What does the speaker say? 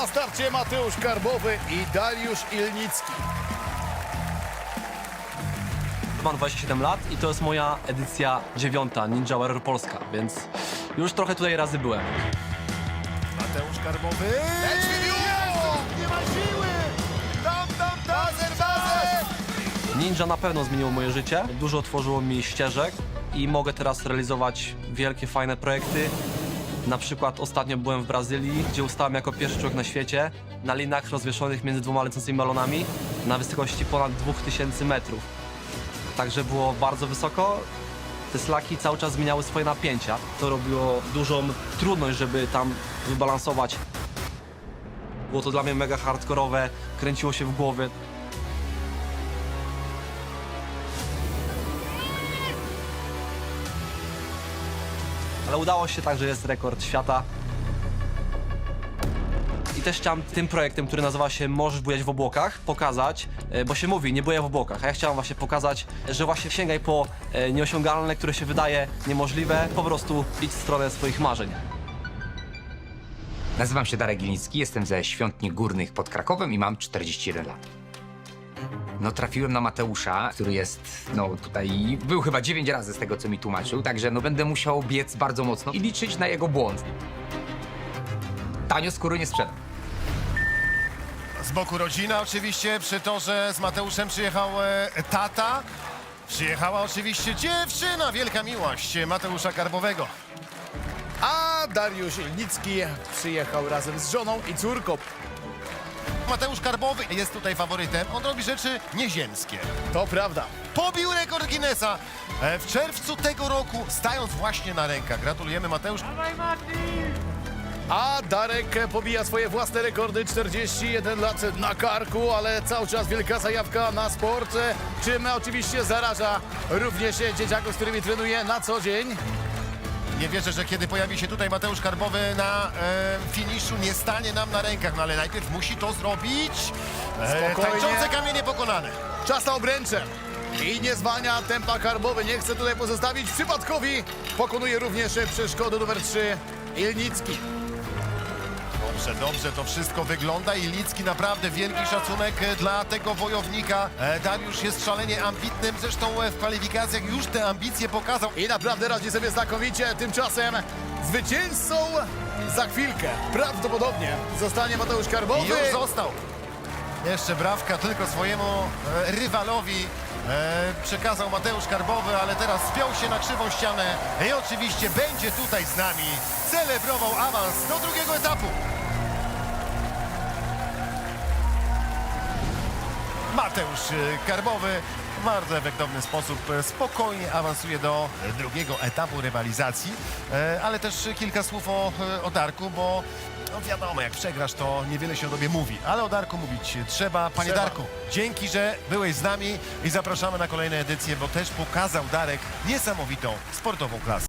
na starcie Mateusz Karbowy i Dariusz Ilnicki. Mam 27 lat i to jest moja edycja dziewiąta Ninja Warrior Polska, więc już trochę tutaj razy byłem. Mateusz Karbowy. Nie ma siły! Tam, tam! Ninja na pewno zmieniło moje życie, dużo otworzyło mi ścieżek i mogę teraz realizować wielkie, fajne projekty. Na przykład ostatnio byłem w Brazylii, gdzie ustałem jako pierwszy człowiek na świecie na linach rozwieszonych między dwoma lecącymi balonami na wysokości ponad 2000 metrów. Także było bardzo wysoko. Te slaki cały czas zmieniały swoje napięcia. To robiło dużą trudność, żeby tam wybalansować. Było to dla mnie mega hardkorowe, kręciło się w głowie. Ale udało się tak, że jest rekord świata. I też chciałem tym projektem, który nazywa się Możesz bujać w obłokach, pokazać, e, bo się mówi, nie bujaj w obłokach, a ja chciałem właśnie pokazać, że właśnie sięgaj po e, nieosiągalne, które się wydaje niemożliwe, po prostu idź w stronę swoich marzeń. Nazywam się Darek Gliński, jestem ze Świątni Górnych pod Krakowem i mam 41 lat. No trafiłem na Mateusza, który jest, no tutaj, był chyba 9 razy z tego, co mi tłumaczył, także no będę musiał biec bardzo mocno i liczyć na jego błąd. Tanio skóry nie sprzedam. Z boku rodzina oczywiście, przy torze z Mateuszem przyjechał e, tata. Przyjechała oczywiście dziewczyna, wielka miłość Mateusza Karbowego. A Dariusz Ilnicki przyjechał razem z żoną i córką. Mateusz Karbowy jest tutaj faworytem. On robi rzeczy nieziemskie. To prawda. Pobił rekord Guinnessa e, w czerwcu tego roku, stając właśnie na rękach. Gratulujemy Mateusz. A Darek pobija swoje własne rekordy, 41 lat na karku, ale cały czas wielka zajawka na sport, czym oczywiście zaraża również dzieciaków, z którymi trenuje na co dzień. Nie wierzę, że kiedy pojawi się tutaj Mateusz Karbowy na e, finiszu, nie stanie nam na rękach, no ale najpierw musi to zrobić. E, Spokojnie. tańczące kamienie pokonane. Czas na obręcze. I nie zwalnia tempa karbowy, nie chce tutaj pozostawić przypadkowi. Pokonuje również przeszkodę numer 3 Ilnicki. Dobrze, dobrze to wszystko wygląda i Licki naprawdę wielki szacunek e, dla tego wojownika. E, Dariusz jest szalenie ambitnym, zresztą e, w kwalifikacjach już te ambicje pokazał. I naprawdę radzi sobie znakomicie. Tymczasem zwycięzcą za chwilkę prawdopodobnie zostanie Mateusz I Karbowy. już został. Jeszcze brawka tylko swojemu rywalowi e, przekazał Mateusz Karbowy, ale teraz spiął się na krzywą ścianę i oczywiście będzie tutaj z nami. Celebrował awans do drugiego etapu. Mateusz e, Karbowy w bardzo efektowny sposób e, spokojnie awansuje do drugiego etapu rywalizacji, E, ale też kilka słów o, o Darku, bo no wiadomo, jak przegrasz, to niewiele się o tobie mówi, ale o Darku mówić trzeba. Panie Trzeba. Darku, dzięki, że byłeś z nami i zapraszamy na kolejne edycje, bo też pokazał Darek niesamowitą sportową klasę.